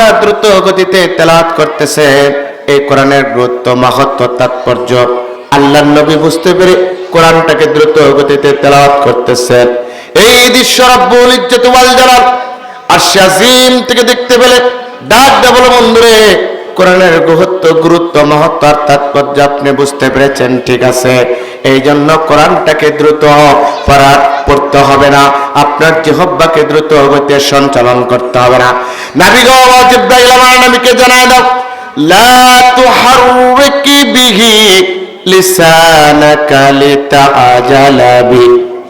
কোরআনটা দ্রুত গতিতে তেলাওয়াত করতেছে। এই কোরআনের গুরুত্ব মাহাত্ম তাৎপর্য আল্লাহ নবী বুঝতে পেরে কোরআনটাকে দ্রুত গতিতে তেলাওয়াত করতেছেন এই দৃশ্য রব্বুল ইজ্জত ওয়াল জালাল আর শাজিম থেকে দেখতে পেলে ডাক ডাবল বন্ধুরে কোরআনের গুরুত্ব গুরুত্ব মহত্ব আর তাৎপর্য আপনি বুঝতে পেরেছেন, ঠিক আছে। এই জন্য কোরআনটাকে দ্রুত পড়া পড়তে হবে না। আপনার জিহব্বাকে দ্রুত গতিতে সঞ্চালন করতে হবে না। নাবি গো জিব্রাইল আমার নবীকে জানায় দাও। লা তুহাররিকি বিহি লিসানাকা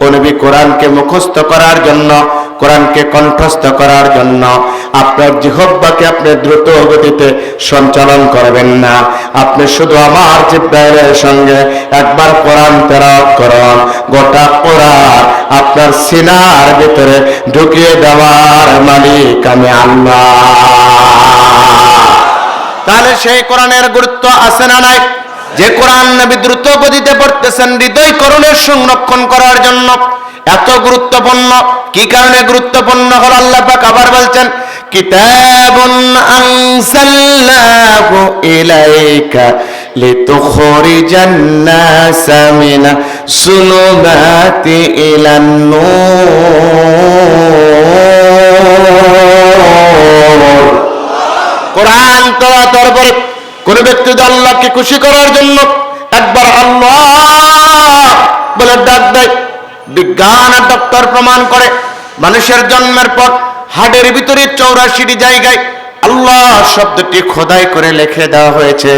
ও নবী কোরআনকে মুখস্থ করার জন্য কোরআনকে কণ্ঠস্থ করার জন্য আপনার জিহব্বাকে আপনি দ্রুত গতিতে সঞ্চালন করবেন না। আপনি শুধু আমার জিব্রাইলের সঙ্গে একবার কোরআন তেলাওয়াত করুন। গোটা কোরআন আপনার সিনার ভিতরে ঢুকিয়ে দেওয়ার মালিক আমি আল্লাহ। তাহলে সেই কোরআনের গুরুত্ব আছে না নাই? যে কোরআন নবী দ্রুত গতিতে পড়তেছেন, হৃদয় করণের সংরক্ষণ করার জন্য এত গুরুত্বপূর্ণ, কি কারণে গুরুত্বপূর্ণ হল আল্লাহ পাক আবার বলছেন, কিতাবুন আনসালনাহু ইলাইকা লিতুখরিজান নাসা মিনা সুলুমাতি ইলান নূর। কোরআন তোরা তোর পরে কোন ব্যক্তি যদি আল্লাহকে খুশি করার জন্য একবার আল্লাহ বলে ডাক দেয় বিজ্ঞান আর ডক্টর প্রমাণ করে মানুষের জন্মের পর হাড়ের ভিতরে চৌরাশিটি জায়গায় আল্লাহ শব্দটি খোদাই করে লিখে দেওয়া হয়েছে।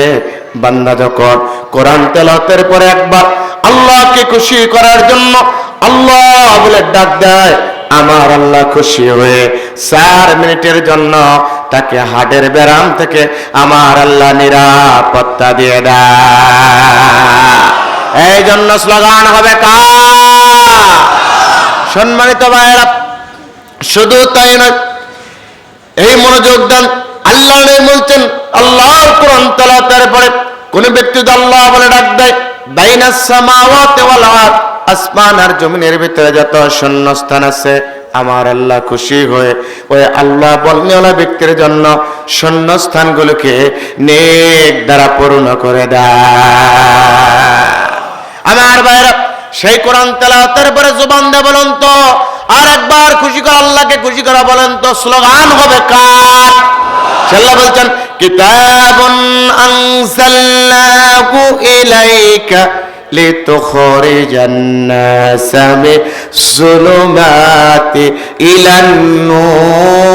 বান্দা যখন কোরআন তেলাতের পরে একবার আল্লাহকে খুশি করার জন্য আল্লাহ বলে ডাক দেয়, আমার আল্লাহ খুশি হয়ে চার মিনিটের জন্য তাকে হাটের ব্যারাম থেকে আমার আল্লাহ নিরাপত্তা দিয়ে দেয়। এই জন্য স্লোগান হবে কা সম্মানিত ভাইয়েরা, শুধু তাই নয়, এই মনোযোগ দেন, আল্লাহ বলছেন, আল্লাহর কোরআন তেলাওয়াতের পরে কোন ব্যক্তি আল্লাহ বলে ডাক দেয় বাইনাস সামাওয়াতি ওয়াল আসমান আর জমিনের ভিতরে যত শূন্যস্থান আছে, আমার আল্লাহ খুশি হয়ে, ওই আল্লাহ বলনেওয়ালা ব্যক্তির জন্য শূন্যস্থানগুলোকে নেক দ্বারা পূর্ণ করে দেয়। আমার ভাইরা সেই কোরআন তেলাওয়াতের পরে জুবান দে বলেন তো আর একবার খুশি করা আল্লাহকে খুশি করা বলেন তো স্লোগান হবে কার আল্লাহ বলছেন কিতাবুন আনসালনাহু ইলাইকা لتخرج الناس من الظلمات إلى النور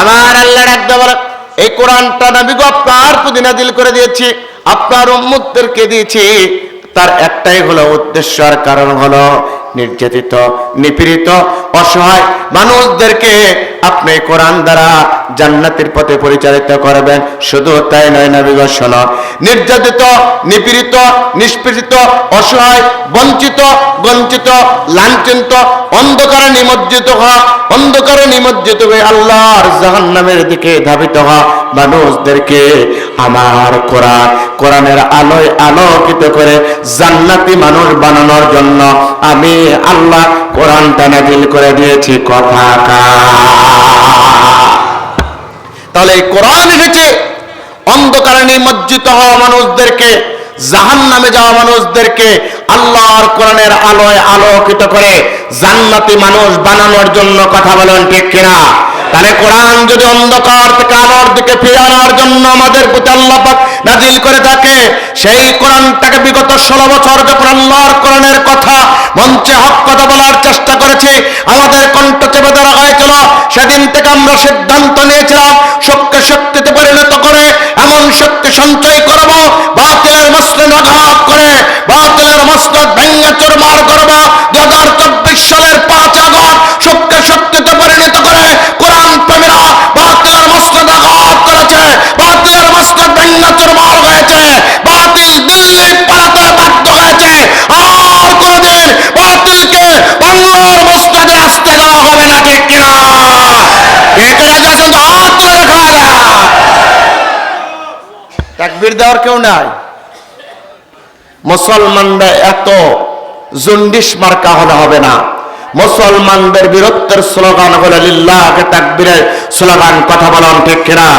আমার আল্লাহ ডাকতে বলে এই কোরআনটা নবী গো আপনার প্রতি নাজিল করে দিয়েছি আপনার উম্মতদেরকে দিয়েছি। তার একটাই হলো উদ্দেশ্য, আর কারণ হলো নির্যাতিত, নিপীড়িত, অসহায় মানুষদেরকে আপনি কোরআন দ্বারা জান্নাতের পথে পরিচালিত করবেন। শুধু তাই নয় নবী গো, শোনো। নির্যাতিত, নিপীড়িত, নিষ্পীড়িত, অসহায়, বঞ্চিত বঞ্চিত, লাঞ্ছিত, অন্ধকারে নিমজ্জিত হওয়া অন্ধকারে নিমজ্জিত হয়ে আল্লাহর জাহান্নামের দিকে ধাবিত হওয়া মানুষদেরকে আমার কোরআন, কোরআনের আলোয় আলোকিত করে জান্নাতি মানুষ বানানোর জন্য আমি আল্লাহ কোরআনটা নাজিল করে দিয়েছি কথা তাহলে এই কোরআন এসেছে, অন্ধকারে নিমজ্জিত হওয়া মানুষদেরকে জাহান নামে যাওয়া মানুষদেরকে আল্লাহর কোরআনের আলোয় আলোকিত করে জান্নাতি মানুষ বানানোর জন্য কথা বলেন ঠিক কিনা? তাহলে কোরআন যদি অন্ধকার থেকে আলোর দিকে ফিরে আনার জন্য আমাদের প্রতি আল্লাপাক নাজিল করে থাকে, সেই কোরআনটাকে বিগত ষোলো বছর যখন আল্লাহর কোরআনের কথা মঞ্চে হক কথা বলার চেষ্টা করেছি, আমাদের কণ্ঠ চেপে ধরা হয়েছিল। সেদিন থেকে আমরা সিদ্ধান্ত নিয়েছিলাম শক্তি শক্তিতে পরিণত করে, এমন শক্তি সঞ্চয় করব, বাতিলের মসনদ আঘাত করে, বাতিলের মসনদ ভেঙে চুরমার করব দু হাজার চব্বিশ সালের পাঁচ আগস্ট শক্তি শক্তিতে পরিণত করে তাকবীর দেওয়ার কেউ নাই। মুসলমানরা এত জন্ডিস মার্কা হলে হবে না। মুসলমানদের বীরত্বের স্লোগান হলো লিল্লাহকে তাকবীরের স্লোগান, কথা বলুন ঠিক কিনা?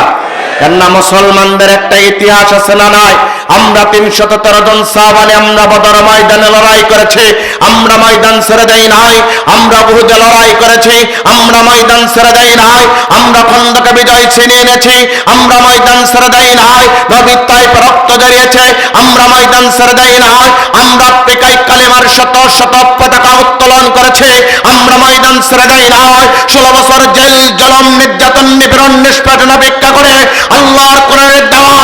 কেননা মুসলমানদের একটা ইতিহাস আছে না নাই? আমরা তিনশত তেরো জন সাহাবানে আমরা বদর ময়দানে লড়াই করেছি, আমরা ময়দান ছেড়ে দেই নাই, আমরা বহুতে লড়াই করেছি, আমরা ময়দান ছেড়ে দেই নাই, আমরা খন্দকে বিজয় ছিনিয়ে এনেছি, আমরা ময়দান ছেড়ে দেই নাই, নবী তাইপ রক্ত জড়িয়েছে, আমরা ময়দান ছেড়ে দেই নাই, আমরা আফ্রিকায় কালেমার শত শত পতাকা উত্তোলন করেছে, আমরা ময়দান ছেড়ে দেই নাই, ষোলো বছর জেল, জলম, নির্যাতন, নিপীড়ন নিষ্পেষণ অপেক্ষা করে আল্লাহর কোরআনের দেওয়া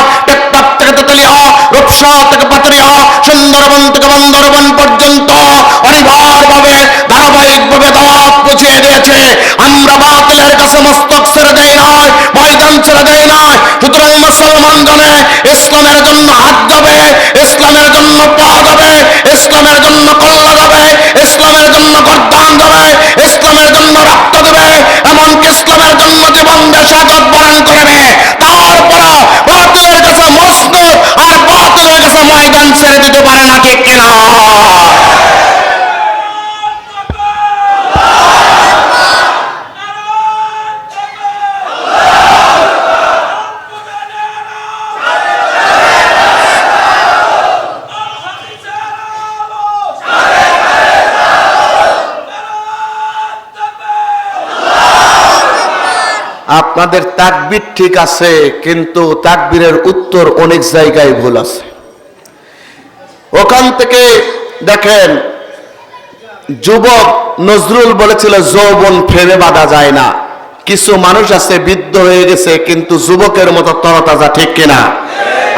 কাছে মস্তক ছেড়ে দেই নাই ময়দান ছেড়ে দেই নাই সুতরাং মুসলমান জনে ইসলামের জন্য হাত যাবে, ইসলামের জন্য পা যাবে, ইসলামের জন্য কল্লা যাবে, ইসলামের জন্য গরদান যাবে, ইসলামের জন্য রক্ত দেবে এমনকি ইসলামের জন্য জীবন শাহাদত বরণ করবে। তারপর বাতিলের কাছে মস্তক আর বাতিলের কাছে ময়দান ছেড়ে দিতে পারে না ঠিক কিনা? আপনাদের তাকবির ঠিক আছে, কিন্তু তাকবিরের উত্তর অনেক জায়গায় ভুল আছে। ওখান থেকে দেখেন, যুবক নজরুল বলেছিল, যৌবন ফ্রেমে বাঁধা যায় না। কিছু মানুষ আছে, বৃদ্ধ হয়ে গেছে, কিন্তু যুবকের মতো তরতাজা ঠিক কিনা?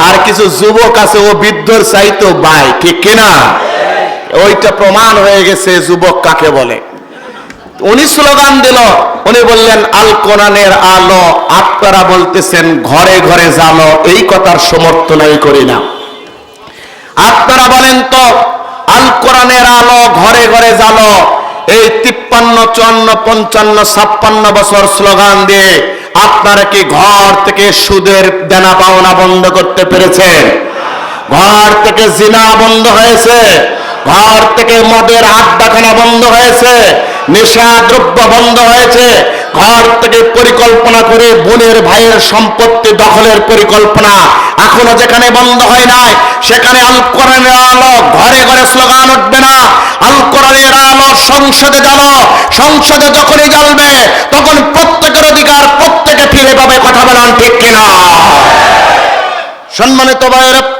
আর কিছু যুবক আছে, ও বৃদ্ধর চাইতো বাই, ঠিক কিনা? ওইটা প্রমাণ হয়ে গেছে, যুবক কাকে বলে? উনি স্লোগান দিল, উনি বললেন, আল কোরআনের আলো আপনারা বলতেছেন, ঘরে ঘরে জালো এই কথার সমর্থনই করি না। আপনারা বলেন তো, আল কোরআনের আলো ঘরে ঘরে জালো এই তিপ্পান্ন, চুয়ান্ন, পঞ্চান্ন, ছাপ্পান্ন বছর স্লোগান দিয়ে আপনারা কি ঘর থেকে সুদের দেনা পাওনা বন্ধ করতে পেরেছেন? ঘর থেকে জিনা বন্ধ হয়েছে। ঘর থেকে মদের আড্ডাখানা বন্ধ হয়েছে, নেশা দ্রব্য বন্ধ হয়েছে। ঘর থেকে পরিকল্পনা করে বোনের ভাইয়ের সম্পত্তি দখলের পরিকল্পনা এখনও যেখানে বন্ধ হয় নাই, সেখানে আল কোরআনের আলো ঘরে ঘরে স্লোগান উঠবে না। আল কোরআনের আলো সংসদে জ্বালো, সংসদে যখনই জ্বলবে, তখন প্রত্যেকের অধিকার প্রত্যেকে ফিরে পাবে, কথা বলান ঠিক কিনা? সম্মানিত ভাইয়েরা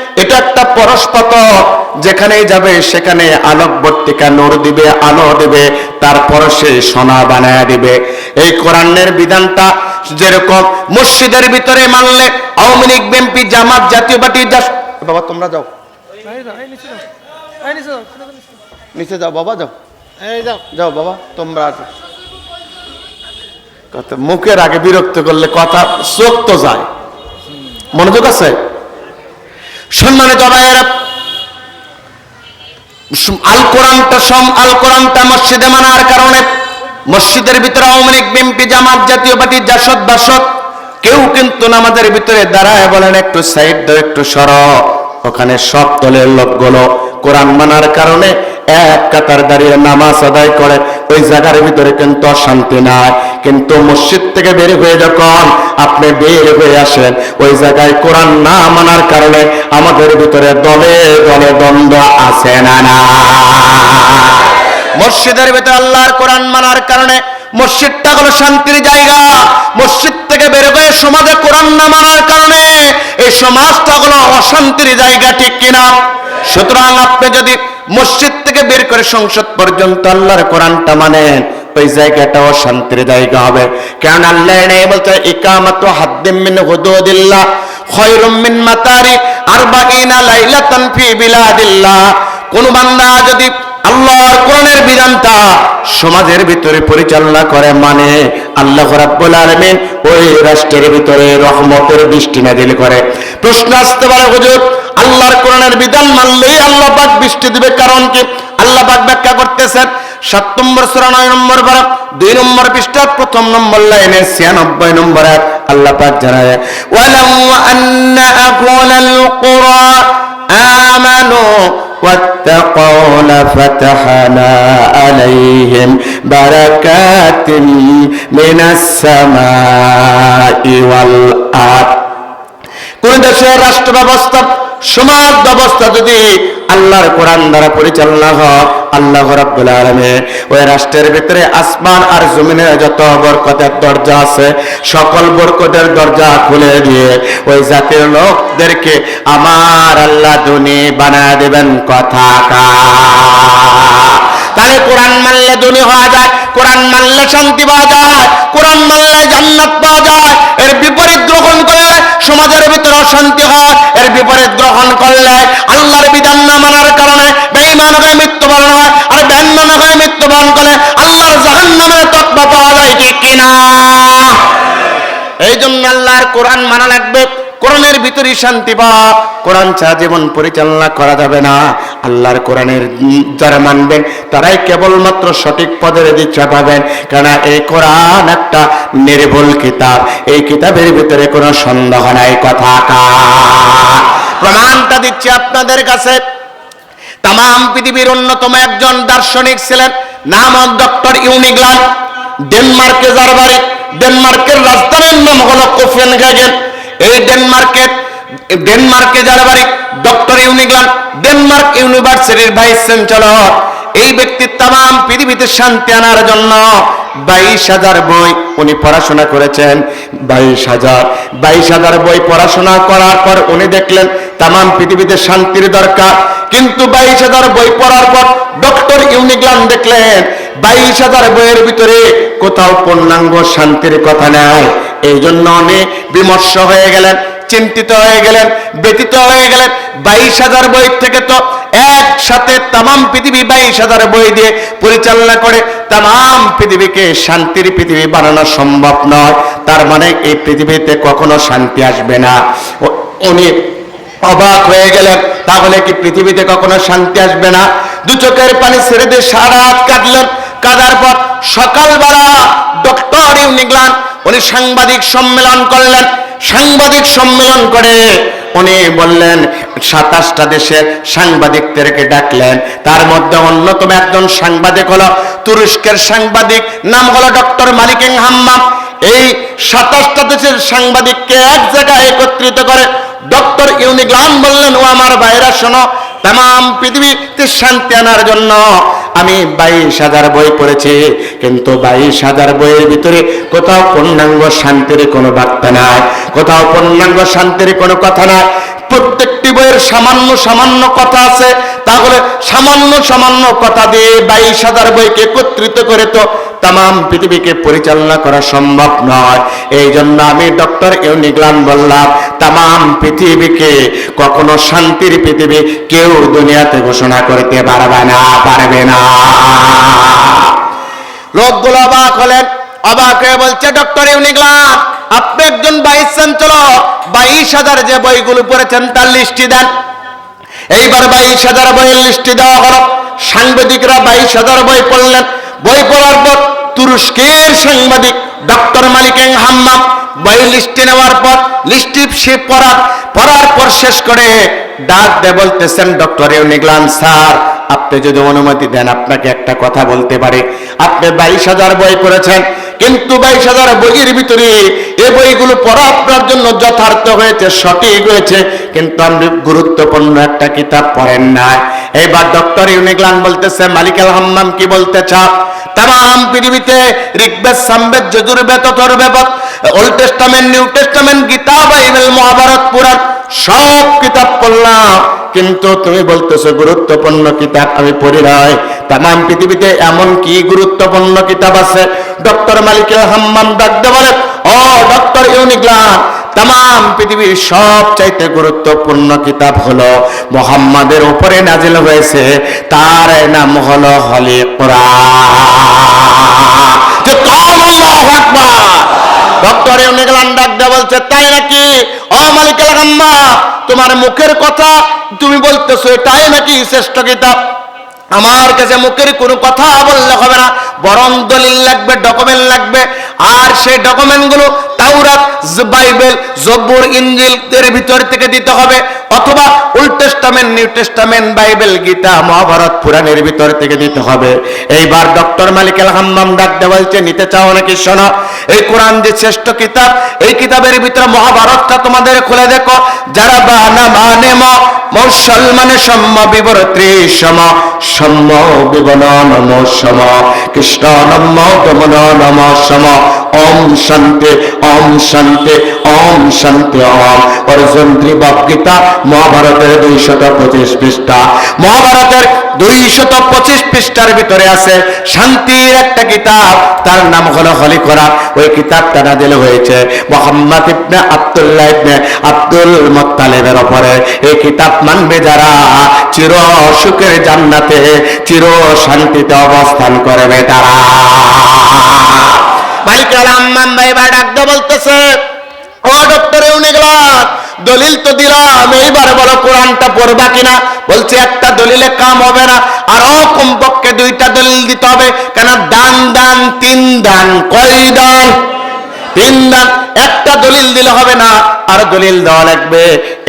এটা একটা পরস্পত যেখানেই যাবে সেখানে আলোক আলোকবর্তিকা নূর দিবে আলো দিবে তারপর সে সোনা বানায় দিবে। এই কোরআনের বিধানটা যেরকম মসজিদের ভিতরে মানলে আওয়ামী লীগ বিএনপি জামাত জাতীয় পার্টি বাবা তোমরা যাও। নিচে যাও বাবা যাও। যাও বাবা তোমরা আসো। কথা মুখের আগে বিরক্ত করলে কথা চোখ তো যায়। মনোযোগ আছে? সম্মানিত ভাইয়েরা আল কোরআনটা সম আল কোরআনটা মসজিদে মানার কারণে মসজিদের ভিতরে আওয়ামী লীগ জামাত জাতীয় পার্টি, জাসদ বাসদ কেউ কিন্তু নামাজের ভিতরে দাঁড়ায় বলেন, একটু সাইড দাও, একটু সর। ওখানে সব দলের লোকগুলো কোরআন মানার কারণে এক কাতার দাঁড়িয়ে নামাজ আদায় করে, ওই জায়গার ভিতরে কিন্তু অশান্তি নাই। কিন্তু মসজিদ থেকে বের হয়ে যখন আপনি বের হয়ে আসেন, ওই জায়গায় কোরআন না মানার কারণে আমাদের ভিতরে দলে দলে দ্বন্দ্ব আছে না না। মসজিদের ভিতরে আল্লাহর কোরআন মানার কারণে মসজিদটা হলো শান্তির জায়গা। মসজিদ থেকে বের হয়ে সমাজে কোরআন না মানার কারণে এই সমাজটা হলো অশান্তির জায়গা, ঠিক কিনা? সুতরাং আপনি যদি মসজিদ থেকে বের করে সংসদ পর্যন্ত আল্লাহর কোরআনটা মানেন, ওই জায়গাটা অশান্তির জায়গা হবে। আল্লাহ মিন হুদুদিল্লাহ বিলাদিল্লাহ। কোন বান্দা যদি আল্লাহর কোরআনের বিধানটা সমাজের ভিতরে পরিচালনা করে মানে আল্লাহ রাব্বুল আলামিন ওই রাষ্ট্রের ভিতরে রহমতের দৃষ্টি নাজিল করে। প্রশ্ন আসতে পারে, হুজুর আল্লাহর কোরআনের বিধান মানলেই আল্লাহ পাক বৃষ্টি দিবে কারণ কি আল্লাহ পাক ব্যাখ্যা করতেছেন সাত নম্বর সুরা নয় নম্বর বারা দুই নম্বর পৃষ্ঠা প্রথম নম্বর লাইনে ছিয়ানব্বই নম্বর আয়াত আল্লাহ পাক জানায় ওয়ালাউ আন্না আকুলাল কুরা আমানু واتقوا لفتحنا عليهم بركات من السماء والأرض কোন দেশের রাষ্ট্র ব্যবস্থা সমাজ ব্যবস্থা যদি আল্লাহর কোরআন দ্বারা পরিচালনা হয়, আল্লাহ রাব্বুল আলামিন, ওই রাষ্ট্রের ভিতরে আসমান আর জমিনে যত বরকতের দরজা আছে, সকল বরকতের দরজা খুলে দিয়ে ওই জাতির লোকদেরকে আমার আল্লাহ ধনী বানায় দেবেন কথা তাহলে কোরআন মানলে ধনী হওয়া যায় কোরআন মানলে শান্তি পাওয়া যায়, কোরআন মানলে জান্নাত পাওয়া যায়, এর বিপরীত গ্রহণ করলে সমাজের ভিতরে অশান্তি হয়, এর বিপরীত গ্রহণ করলে আল্লাহর বিধান না মানার কারণে বেঈমান হয়ে মৃত্যুবরণ হয়, আর বেঈমান হয়ে মৃত্যুবরণ করলে আল্লাহর জাহান্নামের তত্ত্ব পাওয়া যায় ঠিক কিনা? এই জন্য আল্লাহর কোরআন মানা লাগবে কোরআনের ভিতরে শান্তি পাওয়া কোরআন ছাড়া জীবন পরিচালনা করা যাবে না। আল্লাহর কোরআনের যারা মানবেন, তারাই কেবলমাত্র সঠিক পদের দীক্ষা পাবেন। কেন এই কোরআন একটা নির্ভুল কিতাব। এই কিতাবের ভিতরে কোনো সন্দেহ নাই, কথা প্রমাণটা দিচ্ছি আপনাদের কাছে। তাম পৃথিবীর অন্যতম একজন দার্শনিক ছিলেন, নাম ডক্টর ইউনিগ্লান। ডেনমার্কে যার বাড়ি ডেনমার্কের রাজধানীর নাম হলো কোফেনহেগেন এই ডেনমার্কের ডেনমার্কে যার বাড়ি, ডক্টর ইউনিগ্লান, ডেনমার্ক ইউনিভার্সিটির ভাইস চ্যান্সেলর, এই ব্যক্তির তাম পৃথিবীতে শান্তি আনার জন্য বাইশ হাজার বই উনি পড়াশোনা করেছেন। বাইশ হাজার বাইশ হাজার বই পড়াশোনা করার পর উনি দেখলেন তাম পৃথিবীতে শান্তির দরকার। কিন্তু বাইশ হাজার বই পড়ার পর ডক্টর ইউনিগ্লান দেখলেন বাইশ হাজার বইয়ের ভিতরে কোথাও পূর্ণাঙ্গ শান্তির কথা নাই। এই জন্য উনি বিমর্ষ হয়ে গেলেন, চিন্তিত হয়ে গেলেন ব্যতীত হয়ে গেলেন। বাইশ হাজার বই থেকে তো একসাথে তাম পৃথিবী বাইশ হাজার বই দিয়ে পরিচালনা করে তাম পৃথিবীকে শান্তির পৃথিবী বানানো সম্ভব নয়। তার মানে এই পৃথিবীতে কখনো শান্তি আসবে না। উনি অবাক হয়ে গেলেন, তাহলে কি পৃথিবীতে কখনো শান্তি আসবে না? দু চোখের পানি ছেড়ে দিয়ে সারা কাটলেন কাটার পর সকালবেলা ডক্টর ইউনিগ্লান উনি সাংবাদিক সম্মেলন করলেন। সাংবাদিক সম্মেলন করে উনি বললেন, সাতাশটা দেশের সাংবাদিকদেরকে ডাকলেন। তার মধ্যে অন্যতম একজন সাংবাদিক হলো তুরস্কের সাংবাদিক, নাম হলো ডক্টর মালিকিং হাম্মাম। এই সাতাশটা দেশের সাংবাদিককে এক জায়গায় একত্রিত করে ডক্টর ইউনিগ্লান বললেন, ও আমার বাইরা শোনো তাম পৃথিবীতে শান্তি আনার জন্য আমি বাইশ হাজার বই পড়েছি, কিন্তু বাইশ হাজার বইয়ের ভিতরে কোথাও পূর্ণাঙ্গ শান্তির কোনো বার্তা নাই, কোথাও পূর্ণাঙ্গ শান্তির কোনো কথা নাই। প্রত্যেকটি বইয়ের সামান্য সামান্য কথা আছে, তাহলে সামান্য সামান্য কথা দিয়ে বাইশ হাজার বইকে একত্রিত করে তো তাম পৃথিবীকে পরিচালনা করা সম্ভব নয়। এই জন্য আমি ডক্টর ইউনিগ্লান বললাম তাম পৃথিবীকে, কখনো শান্তির পৃথিবী কেউ দুনিয়াতে ঘোষণা করতে পারবে না পারবে না। লোকগুলো অবাক হলেন, অবাক হয়ে বলছে, ডক্টর ইউনিগ্লান, আপনি একজন বাইশ চ্যান্সেলর বাইশ হাজার যে বইগুলো পড়েছেন তার লিস্টি দেন। এইবার বাইশ হাজার বইয়ের লিস্টি দেওয়া হলো। সাংবাদিকরা বাইশ হাজার বই পড়লেন। বই পড়ার পর তুরস্কের সাংবাদিক ডক্টর মালিক হাম্মাম বই লিস্টে নেওয়ার পর লিস্টি সে পড়ার পড়ার পর শেষ করে ডাক দে বলতেছেন, ডক্টর ইউনিগ্লান স্যার, আপনি যদি অনুমতি দেন, আপনাকে একটা কথা বলতে পারে। আপনি বাইশ হাজার বই পড়েছেন কিন্তু বাইশ হাজার বইয়ের ভিতরে এই বইগুলো পড়া আপনার জন্য যথার্থ হয়েছে, সঠিক হয়েছে। কিন্তু আপনি গুরুত্বপূর্ণ একটা কিতাব পড়েন না এইবার ডক্টর ইউনিগ্লান বলতেছে, মালিক আল হাম্মাম কি বলতে চাও? তাম পৃথিবীতে Rigveda, Samaveda, Yajurveda, Atharvaveda, Old Testament, New Testament, Gita, Bible, Mahabharata, Purana, সব কিতাব পড়লাম। কিন্তু তুমি বলতেছো, গুরুত্বপূর্ণ কিতাব আমি পড়ি নাই। তাম পৃথিবীতে এমন কি গুরুত্বপূর্ণ কিতাব আছে? ডক্টর মালিকুল হাম্মাম ডাকতে বলে ও ডক্টর ইউনিগ্লান তাম পৃথিবীর সব চাইতে গুরুত্বপূর্ণ কিতাব হলো মোহাম্মদের উপরে নাজিল হয়েছে, তার নাম হলো হলি ডক্টর ইউনিকলান ডাকতে বলছে, তাই নাকি? ও মালিকাল গাম্মা তোমার মুখের কথা তুমি বলতেছো, এটাই নাকি শ্রেষ্ঠ কিতাব? আমার কাছে মুখের কোনো কথা বললে হবে না। বরং দলিল লাগবে ডকুমেন্ট লাগবে। আর সেই ডকুমেন্টগুলো তাওরাত, বাইবেল জব্বুর ইঞ্জিল এর ভিতর থেকে দিতে হবে, অথবা Old Testament, New Testament, Bible, Gita, Mahabharata, পুরাণের ভিতর থেকে দিতে হবে। এইবার ডক্টর মালিক আল হাম্মাম ডাকতে বলছে, নিতে চাও নাকি শোনো? এই কোরআন যে শ্রেষ্ঠ কিতাব, এই কিতাবের ভিতরে মহাভারতটা তোমাদের খুলে দেখো। যারা বানা মানে ম মুসলমানে সম্য বিবরত্রী সম সম্য বিবন নম সম, কৃষ্ণ নম দমন নম সম। ওম শান্তি ওম শান্তি ওম শান্তি, ওম। অর্জুন ত্রিবাক গীতা, মহাভারতের দুইশত পঁচিশ পৃষ্ঠা। মহাভারতের দুইশত পঁচিশ পৃষ্ঠার ভিতরে আছে শান্তির একটা কিতাব, তার নাম হলো হলি কোরআন। ওই কিতাবটা নাজিল হয়েছে মোহাম্মদ ইবনে আব্দুল্লাহ ইবনে আব্দুল মুত্তালিবের উপরে এই কিতাব মানবে যারা, চির সুখের জান্নাতে, চির শান্তিতে অবস্থান করবে তারা। মালিকাল কালাম ভাই বা বলতেছে। ও ডক্টরে উনি গেল দলিল তো দিলাম, এইবার বলো কোরআনটা পড়বা কিনা? বলছে, একটা দলিলে কাম হবে না, আরও কমপক্ষে দুইটা দলিল দিতে হবে। কেন? দান দান, তিন দান কয় দান তিন দান একটা দলিল দিলে হবে না, আর দলিল দেওয়া লাগবে।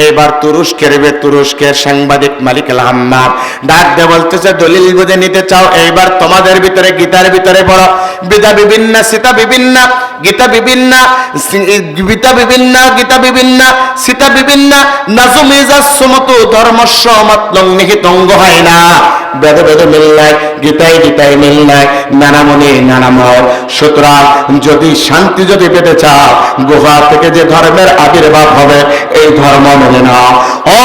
এবার তুরস্কের বে তুরস্কের সাংবাদিক মালিক হাম্মাম ডাক দিয়ে বলতেছে, দলিল বুঝে নিতে চাও, এইবার তোমাদের ভিতরে গীতার ভিতরে পড়ো। বিদা বিভিন্ন, সীতা বিভিন্ন, গীতা বিভিন্ন গীতা বিভিন্ন গীতা বিভিন্ন, সীতা বিভিন্ন, নাজুমিজা সমতু ধর্মস্ব মতলং নিহিতঙ্গ হয় না। বেদে বেদে মিল নাই, গীতায় গীতায় মিল নাই, নানামণি নানাময়। সুতরাং যদি শান্তি যদি পেতে চাও গুহা থেকে যে ধর্মের আবির্ভাব হবে, এই ধর্ম মেনে নাও। ও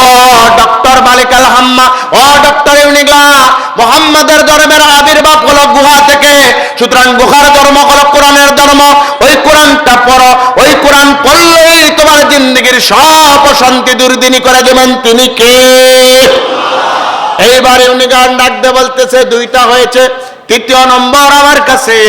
ডক্টর মালিকাল হাম্মা ও ডক্টর ইউনিগলা, মোহাম্মদের ধর্মের আবির্ভাব হলো গুহা থেকে। সুতরাং গুহার ধর্ম হলো কোরআনের ধর্ম। ওই কোরআনটা পড়ো, ওই কোরআন পড়লেই তোমার জিন্দগির সব অশান্তি দুর্দিনী করে দেবেন। তিনি কে? এইবার উনি গান ডাকতে বলতেছে, দুইটা হয়েছে, তৃতীয় নম্বর আমার কাছে।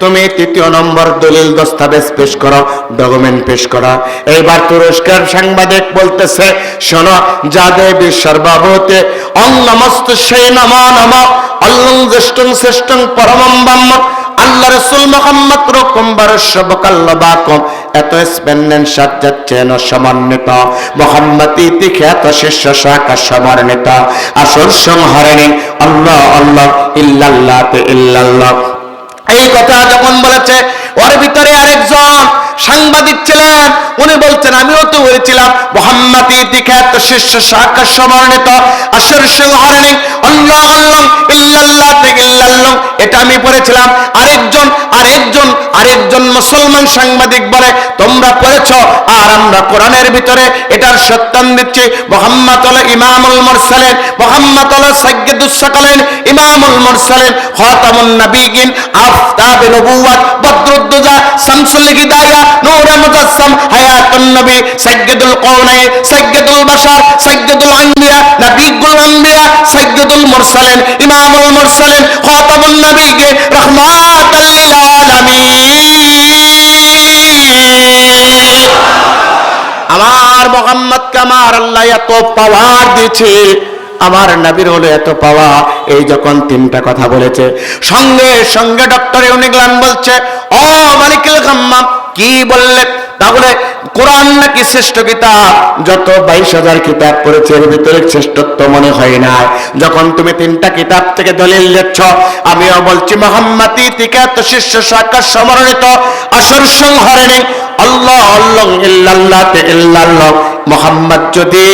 তুমি তৃতীয় নম্বর দলিল দস্তাবেজ পেশ করো, ডকুমেন্ট পেশ করো। এইবার তুরস্কের সাংবাদিক বলতেছে, শোনো যাদে বিশ্বর বাবুতে অং সেই নম নম অল্লং জ্যেষ্ঠং শ্রেষ্ঠং পরমম ব্রহ্ম, আল্লাহ রসুল মোহাম্মদ রকম বারস্য বকাল্ল বাকম এত স্পেন্ডেন সাজ্জাচ্ছেন সমন্বিত, মোহাম্মদ ইতি খ্যাত শিষ্য শাখা সমন্বিত আসর সংহরণে, আল্লাহ আল্লাহ, ইল্লাল্লাহ তে ইল্লাল্লাহ। এই কথা যখন বলেছে ওর ভিতরে আরেকজন সাংবাদিক ছিলেন, উনি বলছেন আমিও তো বলেছিলাম মোহাম্মদ ইতিখ্যাত শিষ্য শাখা সমন্বিত আসর আল্লাহ ইল্লাল্লাহ ইল্লাল্লাহ এটা আমি পড়েছিলাম। আরেকজন আরেকজন আরেকজন মুসলমান সাংবাদিক বলে, তোমরা পড়েছ আর আমরা কোরআনের ভিতরে এটার সত্যান দিচ্ছি। মোহাম্মদ ইমামুল মুরসালিন, মোহাম্মদ হলো সাকালাইন, ইমামুল মুরসালিন, খাতামুন নবিয়িন, আফতাব নবুওয়াত, বদরুদ্দুজা, শামসুল মুজাসসাম হায়াতুন নবী সাইয়্যিদুল কওনাইন সাইয়্যিদুল বাশার সাইয়্যিদুল আম্বিয়া নবিয়ুল আম্বিয়া সাইয়্যিদুল মুরসালিন, ইমামুল মুরসালিন, খাতামুন রাহমাতাল লিল আমার মোহাম্মদকে আমার আল্লাহ এত পাওয়ার দিয়েছে, আমার নবীর হলো এত পাওয়া এই যখন তিনটা কথা বলেছে, সঙ্গে সঙ্গে ডক্টর ইউনিগ্লান বলছে, ও মালিকুল গাম্মাম কি বললেন তাহলে কোরআন নাকি শ্রেষ্ঠ কিতাব? যত বাইশ হাজার কিতাব পড়েছে, এর ভিতরে শ্রেষ্ঠত্ব মনে হয় না। যখন তুমি তিনটা কিতাব থেকে দলিল দিচ্ছ আমিও বলছি, মোহাম্মদ ইতিকাত শিষ্য শাখা সমরণিত আসর সংহরণে আল্লাহ আল্লাহ, ইল্লাল্লাহ ইল্লাল্লাহ। মোহাম্মদ যদি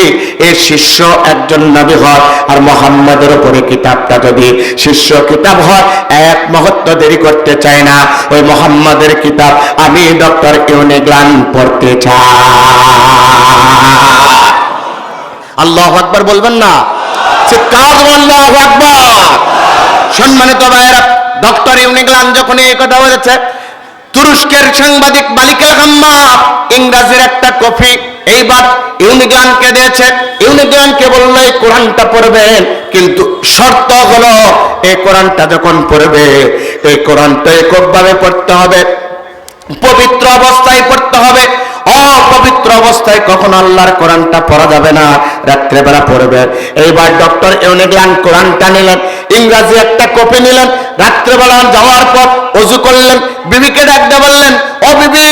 শিষ্য একজন নবী হয়, আর মোহাম্মদের উপরে কিতাবটা যদি শিষ্য কিতাব হয়, এক মুহূর্ত দেরি করতে চাই না। ওই মোহাম্মদের কিতাব আমি ডক্টর ইউনিগ্লান পড়তে আল্লাহ আকবার বলবেন না? সম্মানিত ভাইয়েরা, ডক্টর ইউনিগ্লান যখন এই কথা বলেছে, তুরস্কের সাংবাদিক মালিকা গাম্মা ইংরাজির একটা এইবার ইউনিগ্লানকে দিয়েছে। ইউনিগ্লানকে বলল, এই কোরআনটা পড়বেন, কিন্তু শর্ত হলো, এই কোরআনটা যখন পড়বে, এই কোরআনটা এককভাবে পড়তে হবে, পবিত্র অবস্থায় পড়তে হবে অপবিত্র অবস্থায় কখন আল্লাহর কোরআনটা পড়া যাবে না। রাত্রে বেলা পড়বে। এইবার ডক্টর ইউনিগ্লান কোরআনটা নিলেন, ইংরাজি একটা কপি নিলেন, রাত্রেবেলা যাওয়ার পর অজু করলেন, বিবিকে ডাকতে বললেন, ও বিবি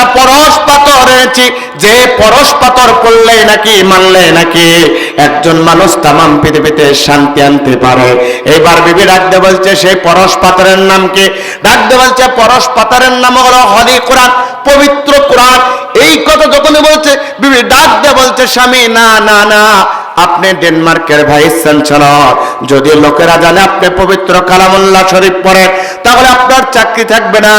একটা পরশ পাথর এনেছি। যে পরশ পাথর পড়লে নাকি, মানলে নাকি, একজন মানুষ তামাম পৃথিবীতে শান্তি আনতে পারে। এবার বিবি ডাকতে বলছে, সেই পরশ পাথরের নাম কি? ডাকতে বলছে, পরশ পাথরের নাম হলো হলি কোরআন, পবিত্র কোরআন। এই কথা যখনই বলছে, বিবি ডাক দিয়ে বলছে, স্বামী, না না না, আপনি ডেনমার্কের ভাইস চ্যান্সেলর যদি লোকেরা জানে আপনি পবিত্র কালামুল্লাহ শরীফ পড়েন তাহলে আপনার চাকরি থাকবে না।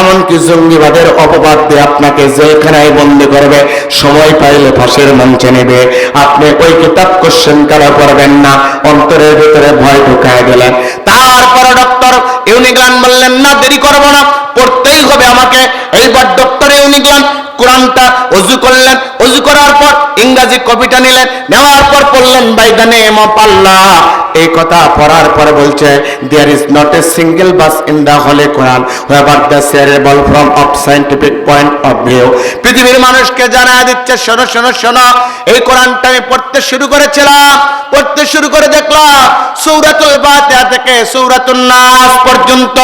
এমনকি জঙ্গিবাদের অপবাদ দিয়ে আপনাকে জেলখানায় বন্দি করবে। সময় পাইলে ফাঁসের মঞ্চে নেবে। আপনি ওই কিতাব কোশ্চেন কালা পড়বেন না। অন্তরের ভিতরে ভয় ঢুকায় গেলেন তারপরে ডক্টর ইউনিগ্লান বললেন, না, দেরি করব না। পড়তেই হবে আমাকে। এইবার ডক্টর ইউনিগ্লান কোরআনটা অজু করলেন। অজু করার পর ইংরাজি কপিটা নিলেন। নেওয়ার পর পড়লেন by the name of Allah এই কথা পড়ার পরে বলছে there is not a single verse in the whole Quran however the cerebral from of scientific point of view পৃথিবীর মানুষকে জানা দিচ্ছে, শোনো শোনো শোনো, এই কোরআনটা আমি পড়তে শুরু করেছিলাম, পড়তে শুরু করে দেখলাম, সৌরাতুল বাতিহা থেকে সৌরাতুল নাস পর্যন্ত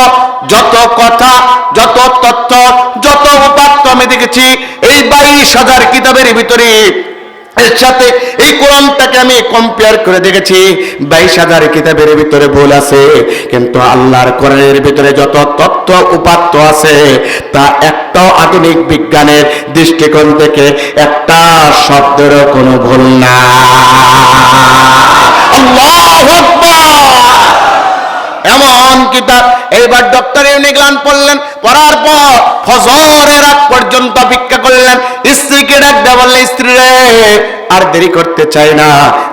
যত কথা, যত তথ্য, যত উপাত্ত আমি দেখেছি, এই বাইশ হাজার কিতাবের ভিতরে এর সাথে এই কোরআনটাকে আমি কম্পেয়ার করে দেখেছি। বাইশ হাজার কিতাবের ভিতরে ভুল আছে, কিন্তু আল্লাহর কোরআনের ভিতরে যত তথ্য উপাত্ত আছে, তা একটাও আধুনিক বিজ্ঞানের দৃষ্টিকোণ থেকে একটা শব্দেরও কোনো ভুল না। আল্লাহ এমন কিতাব। এইবার ডক্টর ইউনিগ্লান পড়লেন, পড়ার পর ফজরের আগ পর্যন্ত ভিক্ষা করলেন, স্ত্রীকে ডাকতে বললেন, স্ত্রী রে, আর দেরি করতে চাই না,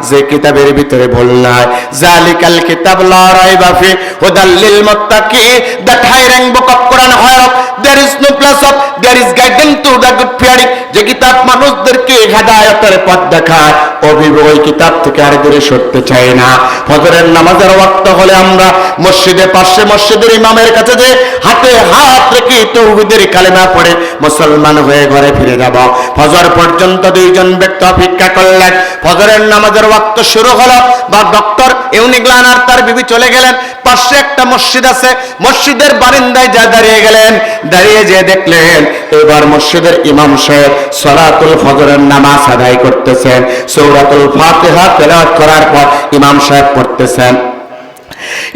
যে কিতাবের ভিতরে ভুল নাই। জালিকাল কিতাব লা রাইবা ফি, হুদাল লিল মুত্তাকি that hiring book of Quran higher there is no plus of there is guidance to the good fearing যে কিতাব মানুষদেরকে হেদায়েতের পথ দেখায় অভিভব ওই কিতাব থেকে আর দূরে সরতে চাই না। ফজরের নামাজের ওয়াক্ত হলে আমরা মসজিদে, পাশে মসজিদের ইমামের কাছে যে হাতে হাত রেখে তৌহিদের কালেমা পড়ে, মুসলমান হয়ে ঘরে ফিরে যাব। ফজর পর্যন্ত দুইজন ব্যক্তি অপেক্ষা করলেন। ফজরের নামাজের ওয়াক্ত শুরু হলো, বা ডক্টর ইউনিগ্লান আর তার বিবি চলে গেলেন। পাশে একটা মসজিদ আছে মসজিদের বারিন্দায় যা দাঁড়িয়ে গেলেন দাঁড়িয়ে যে দেখলেন এবার মসজিদের ইমাম সাহেব সলাতুল ফজরের নামাজ আদায় করতেছেন সৌরাতুল ফাতিহা তেলাওয়াত করার পর ইমাম সাহেব পড়তেছেন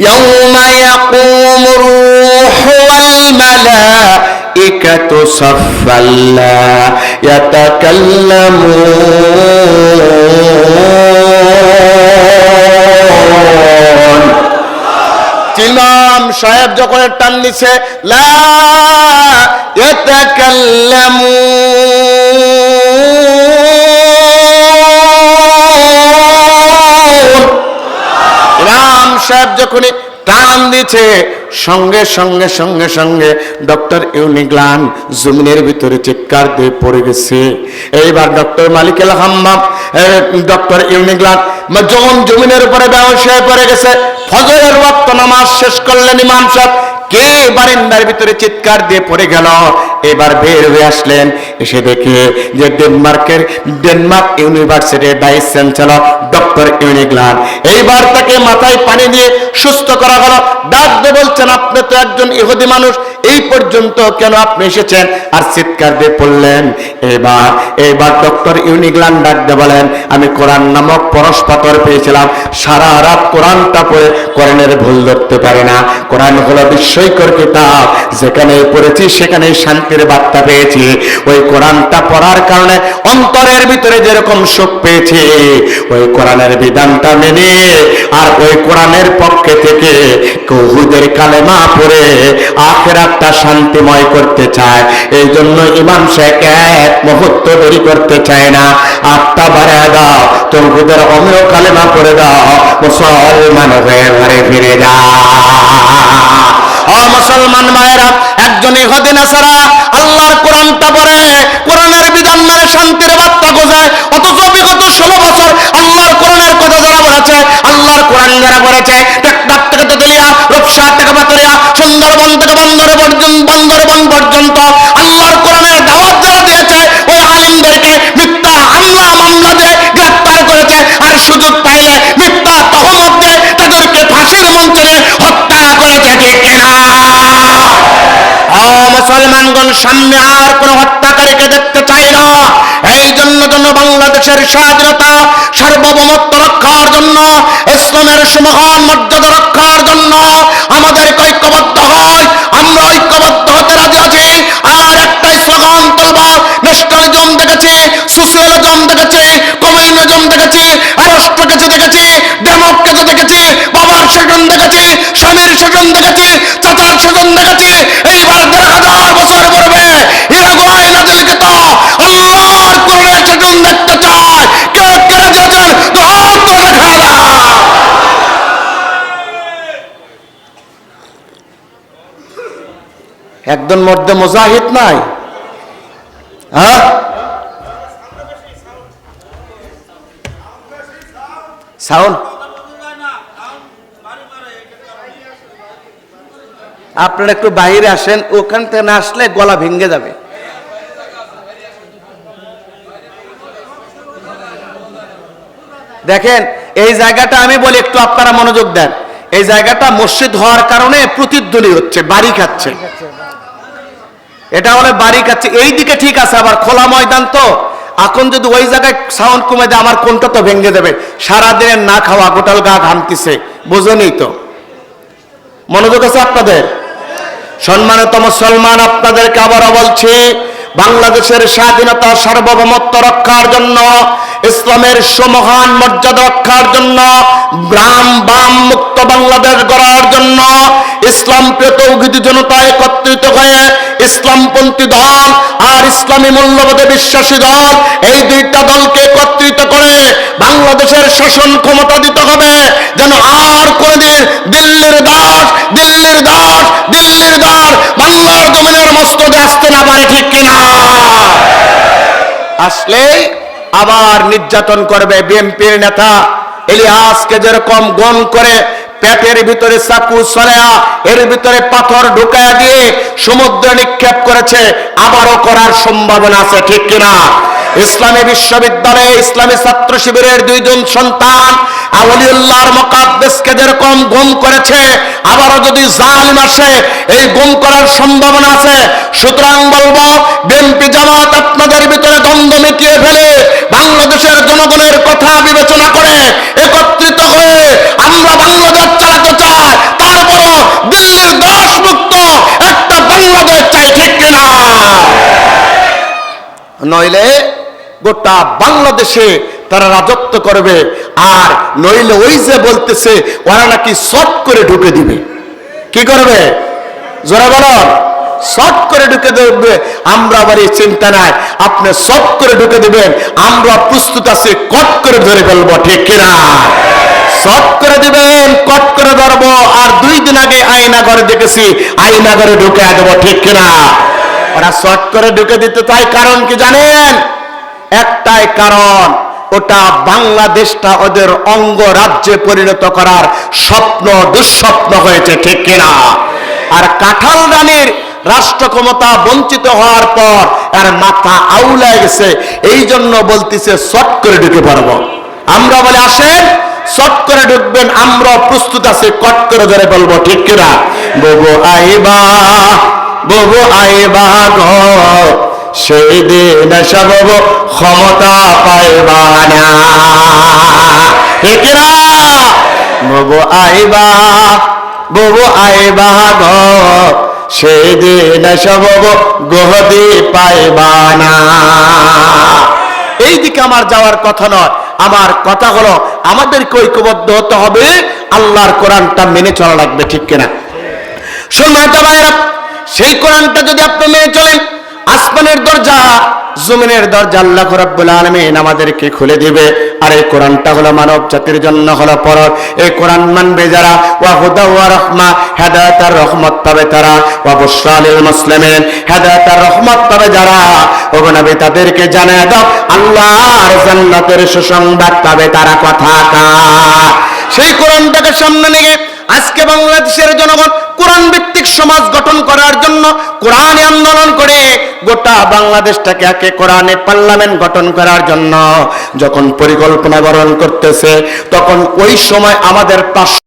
يوم يقوم الروح والملائكة صفا لا يتكلمون ইমাম সাহেব যখন টান দিছে লা ইমাম সাহেব যখনই টান দিছে। সঙ্গে সঙ্গে সঙ্গে সঙ্গে ডক্টর ইউনিগ্লান জমিনের ভিতরে চিৎকার দিয়ে পড়ে গেছে। এইবার ডক্টর মালিক মালিকেল হাম্মাম ডক্টর ইউনিগ্লান যখন জমিনের উপরে ব্যবসায় পড়ে গেছে, ফজরের ওয়াক্ত নামাজ শেষ করলেন ইমাম সাহেব কে বারিন্দার ভিতরে চিৎকার দিয়ে পড়ে গেল? এবার বের হয়ে আসলেন। এসে দেখে যে ডেনমার্কের ডেনমার্ক ইউনিভার্সিটির ভাইস চ্যান্সেলর ডক্টর ইউনিগ্লান এইবার তাকে মাথায় পানি দিয়ে সুস্থ করা হলো। ডাক বলছেন, আপনি তো একজন ইহুদি মানুষ, এই পর্যন্ত কেন আপনি এসেছেন? আর চিৎকার দিয়ে পড়লেন। এবার এবার ডক্টর ইউনিগ্লান ডাক দিয়ে বলেন, আমি কোরআন নামক পরশ পাথর পেয়েছিলাম। সারা রাত কোরআনটা পড়ে, কোরআনের ভুল ধরতে পারে না। কোরআন হলো বিস্ময়কর কিতাব। যেখানে পড়েছি, সেখানে শান্তির বার্তা পেয়েছি। ওই কোরআনটা পড়ার কারণে অন্তরের ভিতরে যেরকম সুখ পেয়েছি, ওই কোরআনের বিধানটা মেনে আর ওই কোরআনের পক্ষে থেকে কহুদের কালেমা পড়ে আখেরাতটা শান্তিময় করতে চায়। এই জন্য ইমাম শেখ এক মুহূর্ত দেরি করতে চায় না। আটটা বাড়া দাও তৌহুদের অমেয় কালেমা পড়ে দাও, মুসলমান হয়ে ঘরে ফিরে যা। ও মুসলমান মায়েরা একজন ইহুদিন আসারা আল্লাহর কোরআনটা পড়ে কোরআনের বিধান মানে শান্তির বার্তা বোঝায়। অথচ বিগত ষোলো বছর আল্লাহর কোরআনের কথা যারা বলেছে, আল্লাহর কোরআন যারা বলেছে থেকে তেতুলিয়া রূপসা থেকে সুন্দরবন থেকে পর্যন্ত আল্লাহর কোরআনের দাওয়াত যারা দিয়েছে, ওই আলিমদেরকে মিথ্যা হামলা মামলা গ্রেপ্তার গ্রেফতার করেছে। আর সুযোগ পাইলে মুসলমানগণ সামনে আর কোন হত্যাকারীকে দেখতে চাই না। এই জন্য জন্য বাংলাদেশের স্বাধীনতা সার্বভৌমত্ব রক্ষার জন্য, ইসলামের সুমহান মর্যাদা রক্ষার জন্য আমাদের ঐক্যবদ্ধ হয়। আমরা ঐক্যবদ্ধ হতে রাজি আছি। আর একটাই স্লোগান তুলব ন্যাশনালিজম দেখেছি সোশ্যালিজম দেখেছি কমিউনিজম দেখেছি রাষ্ট্রকেছে দেখেছি একজন মধ্যে মুজাহিদ নাই? হ্যাঁ? সাউন্ড? আপনারা একটু বাইরে আসেন, ওখান থেকে না আসলে গলা ভেঙে যাবে। দেখেন, এই জায়গাটা আমি বলি একটু আপনারা মনোযোগ দেন। এই জায়গাটা মসজিদ হওয়ার কারণে প্রতিধ্বনি হচ্ছে, বাড়ি খাচ্ছে। এটা হলে বাড়ি খাচ্ছে। এই দিকে ঠিক আছে, আবার খোলা ময়দান তো। এখন যদি ওই জায়গায় সাউন্ড কমে দেয়, আমার কোনটা তো ভেঙে দেবে সারাদিনের না খাওয়া, গোটাল গা ঘামতিছে। বোঝেনি তো। মনোযোগ আছে আপনাদের? সম্মানিত মুসলমান আপনাদেরকে আবারও বলছি বাংলাদেশের স্বাধীনতা সার্বভৌমত্ব রক্ষার জন্য ইসলামের সমহান মর্যাদা রক্ষার জন্য, গ্রাম বাম মুক্ত বাংলাদেশ গড়ার জন্য, ইসলাম প্রিয় তৌহিদি জনতা একত্রিত হয়ে ইসলামপন্থী দল আর ইসলামী মূল্যবোধে বিশ্বাসী দল, এই দুইটা দলকে একত্রিত করে বাংলাদেশের শাসন ক্ষমতা দিতে হবে, যেন আর কোনদিন দিল্লির দাস দিল্লির দাস দিল্লির দাস বাংলার জমিনের মস্তদে আসতে না পারে, ঠিক কিনা? আসলেই আবার নির্যাতন করবে বিএনপির নেতা ইলিয়াসকে যেরকম গম করে পেটের ভিতরে চাকু সরেয়া, এর ভিতরে পাথর ঢুকায়া দিয়ে সমুদ্র নিক্ষেপ করেছে, আবারও করার সম্ভাবনা আছে, ঠিক কিনা? ইসলামী বিশ্ববিদ্যালয়ে ইসলামী ছাত্র শিবিরের দুইজন সন্তান আউলিউল্লাহর মকাদ্দেসকে যেরকম গুম করেছে, আবারও যদি জালিম আসে, এই গুম করার সম্ভাবনা আছে। সুতরাং বলব, বিএনপি জামাত আপনাদের ভিতরে দ্বন্দ্ব মিটিয়ে ফেলে, বাংলাদেশের জনগণের কথা বিবেচনা করে একত্রিত হয়ে আমরা বাংলাদেশ চালাতে চাই। তারপরও দিল্লির মুক্ত একটা বাংলাদেশ চাই, ঠিক কিনা? নইলে গোটা বাংলাদেশে তারা রাজত্ব করবে। আর নইলে ওই যে বলতেছে, ওরা নাকি শর্ট করে ঢুকে দিবে। কি করবে? জোরা বলো শর্ট করে ঢুকে দেবে। আমরা আবার এই চিন্তা নাই। আপনি শর্ট করে ঢুকে দিবেন। আমরা প্রস্তুত আছি, কট করে ধরে ফেলব, ঠিক কিনা? শর্ট করে দিবেন, কট করে ধরবো। আর দুই দিন আগে আয়না ঘরে দেখেছি আয়না ঘরে ঢুকে দেবো, ঠিক কিনা? ওরা শর্ট করে ঢুকে দিতে চায় কারণ কি জানেন? একটাই কারণ, ওটা বাংলাদেশটা ওদের অঙ্গ রাজ্যে পরিণত করার স্বপ্ন, দুঃস্বপ্ন হয়েছে, ঠিক কিনা? আর কাঁঠাল রানীর রাষ্ট্র ক্ষমতা বঞ্চিত হওয়ার পর আর মাথা আউলায় গেছে এই জন্য বলতেছে শর্ট করে ঢুকে পারব আমরা বলে, আসেন শর্ট করে ঢুকবেন আমরা প্রস্তুত আছি, কট করে ধরে বলব, ঠিক কিনা? ববু আইবা ববু আইবা গো। সেই দিন সব ক্ষমতা পাইবা না। ববু আইবা ববু আইবা গো। সেই দিন সব গহদি পাইবা না। এই দিকে আমার যাওয়ার কথা নয়, আমার কথা হলো আমাদেরকে ঐক্যবদ্ধ হতে হবে, আল্লাহর কোরআনটা মেনে চলা লাগবে ঠিক কিনা। সম্মানিত ভাইরা সেই কোরআনটা যদি আপনি মেনে চলেন আসমানের দরজা, জমিনের দরজা আল্লাহ রাব্বুল আলামিন আমাদেরকে খুলে দিবে। আর এই কোরআনটা হলো মানব জাতির জন্য হলো পরর এই কোরআন মানবে যারা, ওয়া হুদা ওয়া রাহমা হেদায়েত আর রহমত পাবে তারা, ওয়া বুশরা লিল মুসলিমিন হেদায়েত আর রহমত পাবে যারা। ওগো নবী, তাদেরকে জানায় দাও, আল্লাহর জান্নাতের সুসংবাদ পাবে তারা কথা কা। সেই কোরআনটাকে সামনে নিয়ে আজকে বাংলাদেশের জনগণ কোরআন ভিত্তিক সমাজ গঠন করার জন্য কোরআন আন্দোলন করে গোটা বাংলাদেশটাকে একে কোরআনে পার্লামেন্ট গঠন করার জন্য যখন পরিকল্পনা গ্রহণ করতেছে, তখন ওই সময় আমাদের পাশ